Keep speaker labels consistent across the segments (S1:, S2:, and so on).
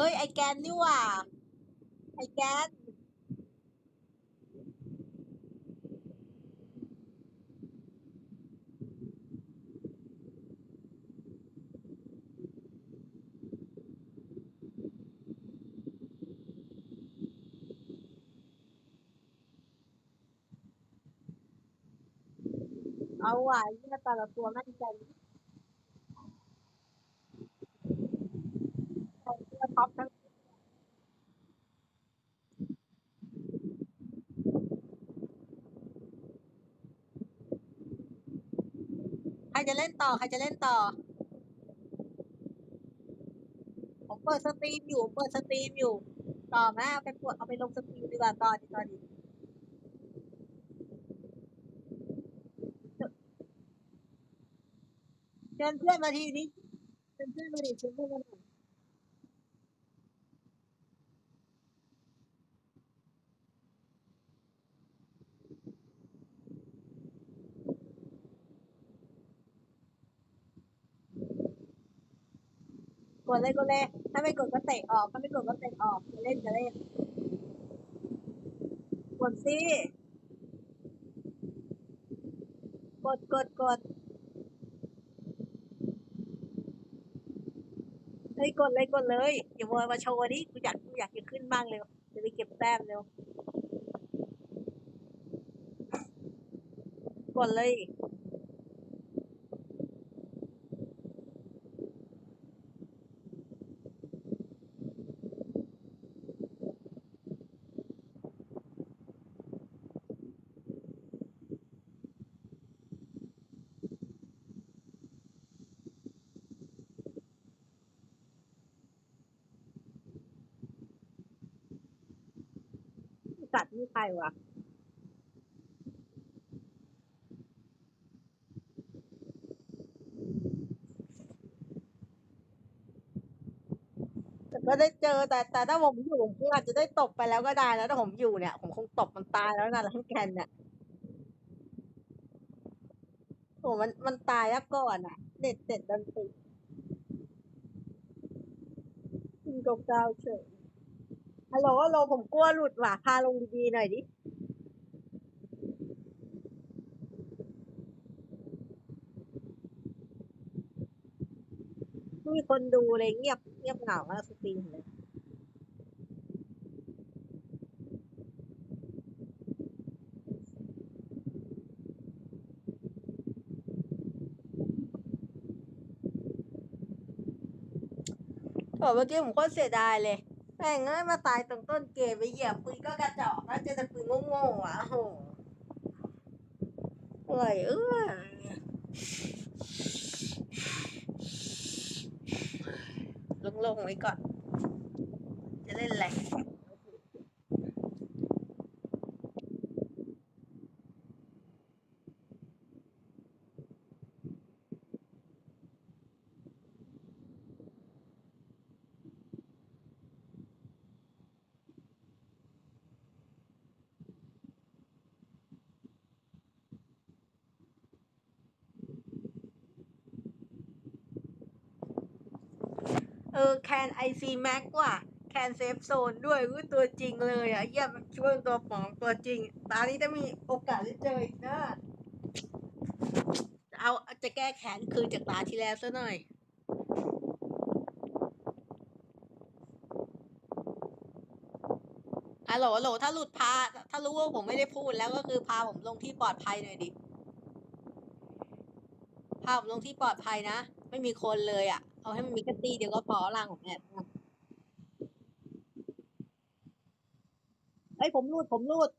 S1: อ้ย ไอแกนนี่ว่า ไอแกน เอาว่ะยี่แต่ละตัวมั่นใจแต่ตัว ท็อปทั้งใครจะเล่นต่อ ใครจะเล่นต่อ ผมเปิดสตรีมอยู่ผมเปิดสตรีมอยู่ ต่อไหมเอาไปปวดเอาไปลงสตรีมดีกว่าต่อดีต่อดีเชิญเพื่อนมาทีนี้เชิญเพื่อนมาดิเชิญเพื่อนมา กดเลยกดเลยถ้าไม่กดก็เตะออก ถ้าไม่กดก็เตะออกจะเล่นจะเล่นกดสิกดกดกดเฮ้ยกดเลยกดเลยอย่ามัวมาโชว์ดิกูอยากกูอยากจะขึ้นบ้างเร็วจะไปเก็บแต้มเร็วกดเลย สัตว์นี่ใครวะแต่ก็ได้เจอแต่แต่ถ้าผมอยู่ผมอาจจะได้ตบไปแล้วก็ได้นะถ้าผมอยู่เนี่ย ผมคงตบมันตายแล้วนะลังแกนเนี่ยโอ้มันมันตายแล้วก่อนอะ เด็ดเด็ดดันติคุณกเก้าเฉย ฮัลโหลฮัลโหลผมกลัวหลุดว่ะพาลงดีๆหน่อยดิม่มีคนดูเลยเงียบเงียบเหงามากสตรีมเลย โอ้เมื่อกี้ผมโคตรเสียดายเลย แม่งเอ้ยมาตายตรงต้นเกมไปเหยียบปืนก็กระจอกแล้วเจอแต่ปืนโง่ๆอะโอ้โหเอ้ยเอ้ยลงๆไว้ก่อน จะเล่นอะไร เออแคนไอซีแม็กว่ะแคนเซฟโซนด้วยคือตัวจริงเลยอะเยี่ยมช่วยตัวปองตัวจริง ตานี้จะมีโอกาสได้เจออีกนะเอาจะแก้แค้นคืนจากตาที่แล้วซะหน่อยฮัลโหลฮัลโหลถ้าหลุดพา ถ้ารู้ว่าผมไม่ได้พูดแล้วก็คือพาผมลงที่ปลอดภัยหน่อยดิ พาผมลงที่ปลอดภัยนะ ไม่มีคนเลยอะ เอาให้มันมีแค่ตีเดียวก็พอล่างของแอบนะเอ้ยผมรูดผมรูด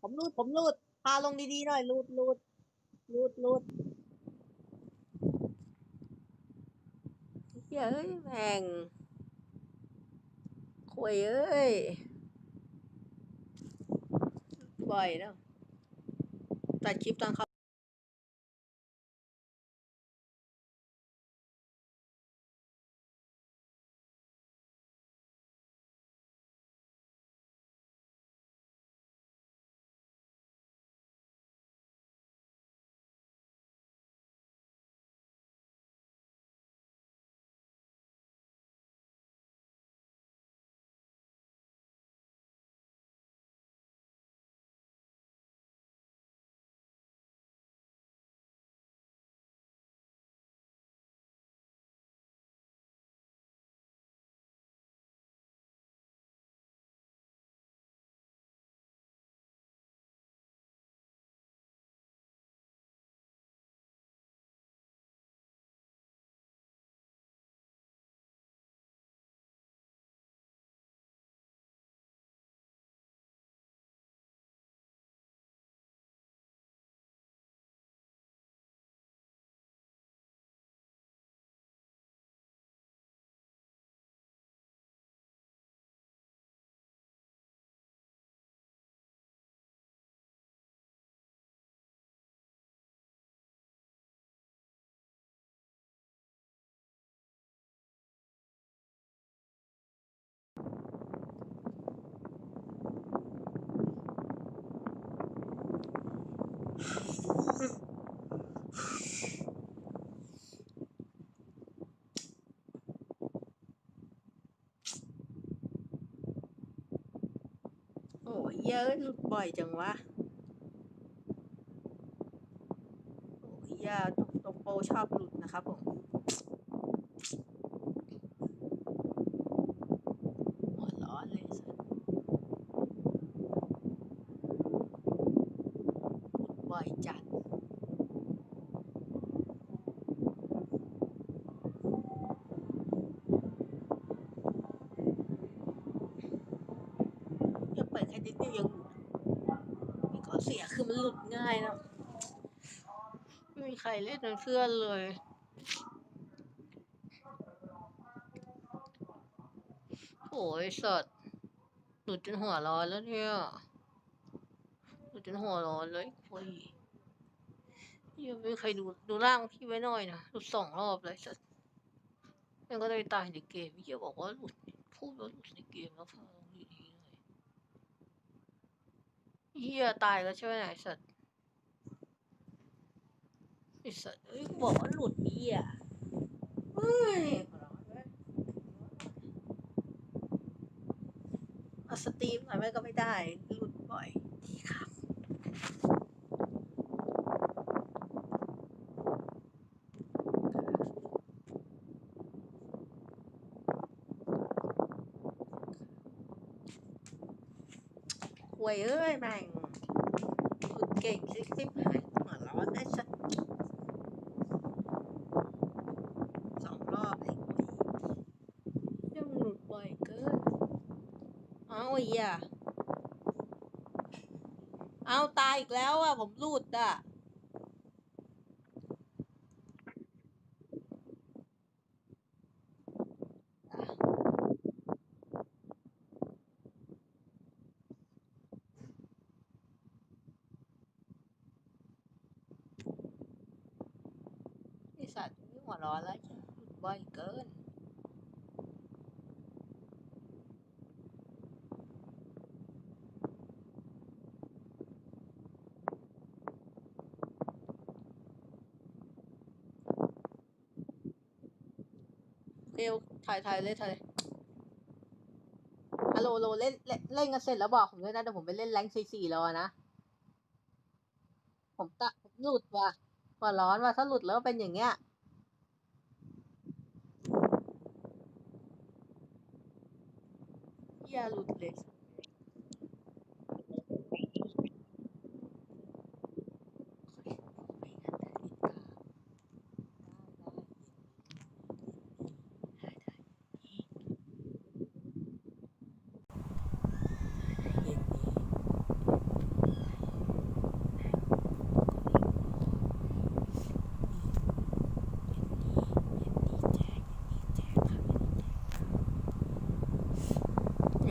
S1: ผมรูดผมรูดพาลงดีๆหน่อยรูดรูดรูดรูดเฮ้ยแม่งคุยเอ้ยบ่อยแล้วตัดคลิปตอนเขา เยอะหลุดบ่อยจังวะโอ้ยยาตกตกโปชอบหลุดนะครับผมหัวร้อนเลยสัสหลุดบ่อยจัด ยังเปิดแค่นิดเดียวยังหลุดมีข้อเสียคือ มันหลุดง่ายนะไม่มีใครเล่นเป็นเพื่อนเลย โอ้ยสัตว์หลุดจนหัวร้อนแล้วเนี่ยหลุดจนหัวร้อนเลยโอ้ยยังไม่มีใครดูดูร่างพี่ไว้หน่อยนะหลุดสองรอบเลยสัตว์ยังก็เลยตายในเกมพี่เหี้ยบอกว่าหลุดพูดว่าหลุดในเกมแล้วฟังดีๆหน่อย เฮียตายแล้วใช่ไหมไอ้สัตว์ไอ้สัตว์เอ้ยกูบอกว่าหลุดเฮียเฮ้ยอร้องเว้ยเอาสตรีมหน่อยไม่ก็ไม่ได้หลุดบ่อยดีครับ วยเอ้ยแม่งหลุดเก่งซิซิบหายหัวร้อนได้สักสองรอบเองยังหลุดบ่อยเกินเอาไอ้เหี้ยเอาตายอีกแล้วอะ ผมหลุดอะ ไอสัตว์นี่ หัวร้อนแล้วบ่อยเกินเร็วถ่ายถ่ายเลยถ่ายเลยฮัลโหลโลเล่นเล่นเล่นกันเสร็จแล้วบอกผมด้วยนะเดี๋ยวผมไปเล่นแรงสี่สี่แล้วอนะ ผมตะผมหลุดว่ะหัวร้อนว่ะถ้าหลุดแล้วเป็นอย่างเงี้ย อย่าหลุดเลย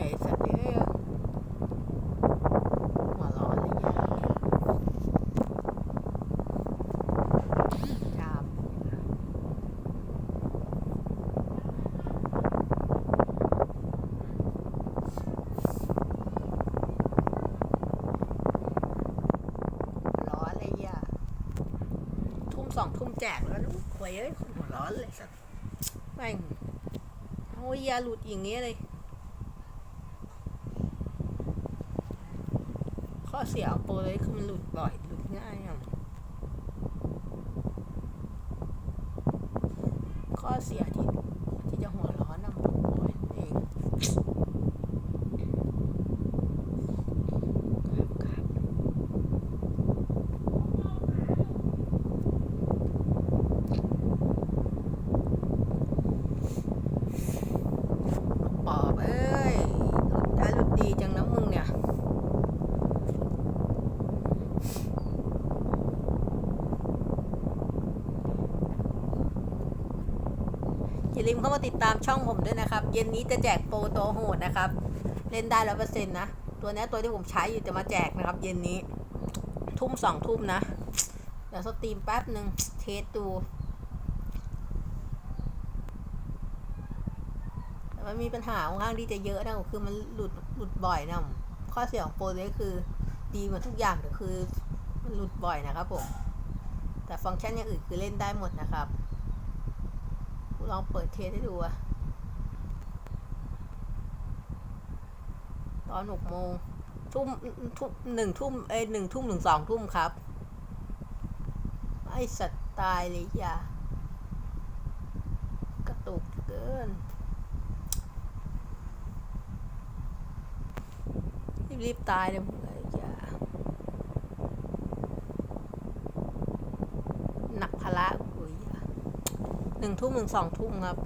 S1: ไอ้สัตว์เนี่ยหัวร้อนเลยเนี่ยชามร้อนเลยอะทุ่ม สองทุ่มแจกแล้วนะหวยเอ้ยหัวร้อนเลยสัตว์แม่งโอ้ยยาหลุดอย่างเงี้ยเลย ข้อเสียเองโปรเลยคือมันหลุดบ่อย หลุดง่ายอะข้อเสียที่ที่จะหัวร้อนนะมันหลุดบ่อยนั่นเองครับครับปอบเอ้ยหลุดได้หลุดดีจังนะมึงเนี่ย อย่าลื มเข้ามาติดตามช่องผมด้วยนะครับ เย็นนี้จะแจกโปรตัวโหดนะครับ เล่นได้ร้อยเปอร์เซ็นต์นะ ตัวนี้ตัวที่ผมใช้อยู่จะมาแจกนะครับ เย็นนี้ ทุ่มสองทุ่มนะ เดี๋ยวสตรีมแป๊บหนึ่งเทสดูมันมีปัญหาค่อนข้างที่จะเยอะนะคือมันหลุดหลุดบ่อยนะข้อเสียของโปรเลยคือ ดีหมดทุกอย่างแต่คือมันหลุดบ่อยนะครับผมแต่ฟังก์ชันอย่างอื่นคือเล่นได้หมดนะครับ ลองเปิดเทสให้ดูอะตอนหกโมงทุ่มทุ่มหนึ่งทุ่มเอ้หนึ่งทุ่มถึงสองทุ่มครับ ไอสัตว์ตายเลยอย่ากระตุกเกิน รีบๆตายเลยมึงไอ้อย่าหนักภาระกูอีกอย่าห นึ่งทุ่มถึงสองทุ่มครับ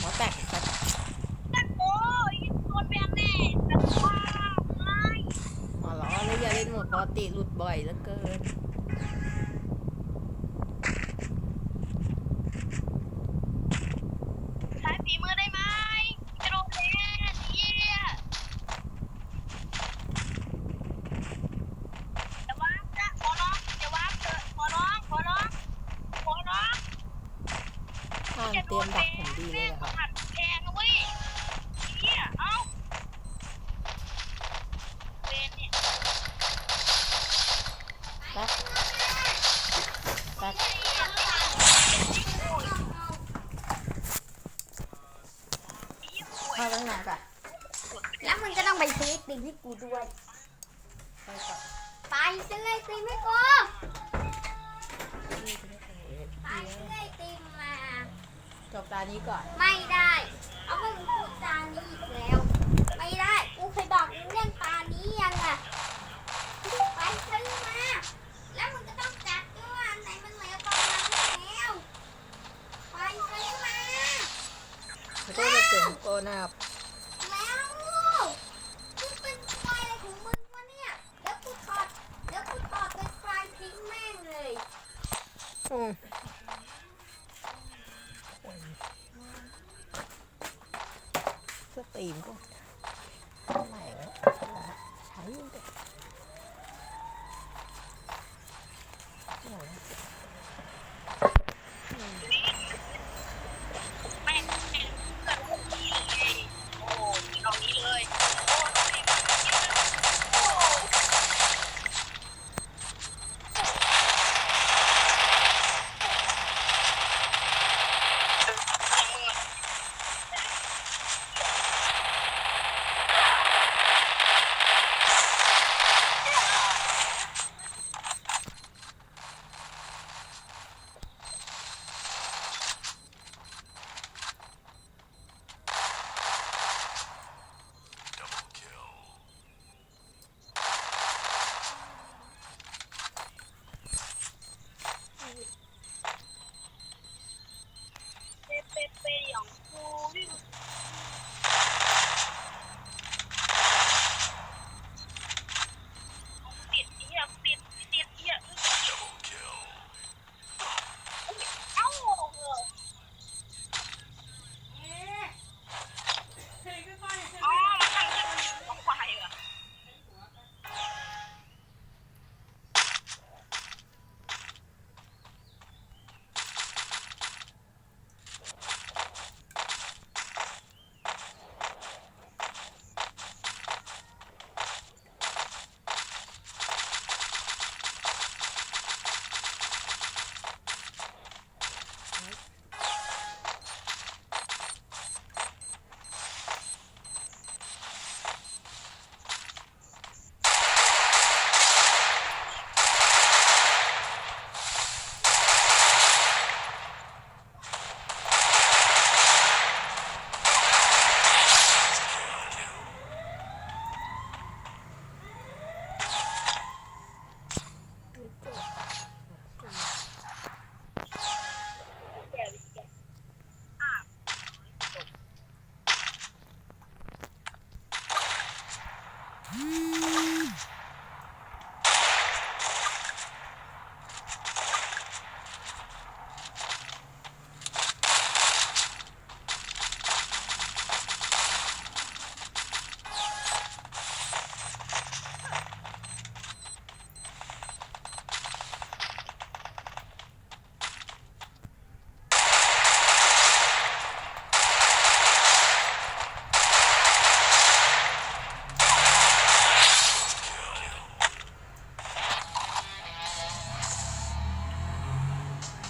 S1: หัวแตกสัตว์
S2: โอ้ยโดนแบนแน่แต่ว่าไม่
S1: หัวล้อแล้วอย่าเล่นหมด ปกติหลุดบ่อยเหลือเกิน
S2: ใช้ฝีมือได้ไหมจะโดนแบนเยี่ยจะวางจะขอร้องจะวางเถอะขอร้องขอร้องขอร้อง
S1: ข้างเตรียมดักผมดีเลยเหรอครับ
S2: หัดแพงนะเว้ยเยี่ยเอ้าเวนเนี่ย
S1: แป๊บแป๊บ เข้าตั้งนานป่ะ
S3: แล้วมึงก็ต้องไปซื้อไอติมให้กูด้วย
S1: ไปก่อน
S3: ไปซื้อไอติมให้กูไปซื้อไอติมมา
S1: จบตานี้ก่อน
S3: ไม่ได้ เอามึงพูดตานี้อีกแล้ว ไม่ได้กูเคยบอกมึงเรื่องตานี้ยังอะไปซื้อมา แล้วมึงก็ต้องจัดด้วยว่าอันไหนมันเหลวกว่าอันแล้วไปซื้อมา
S1: ขอโทษจะเสียงโกนะครับ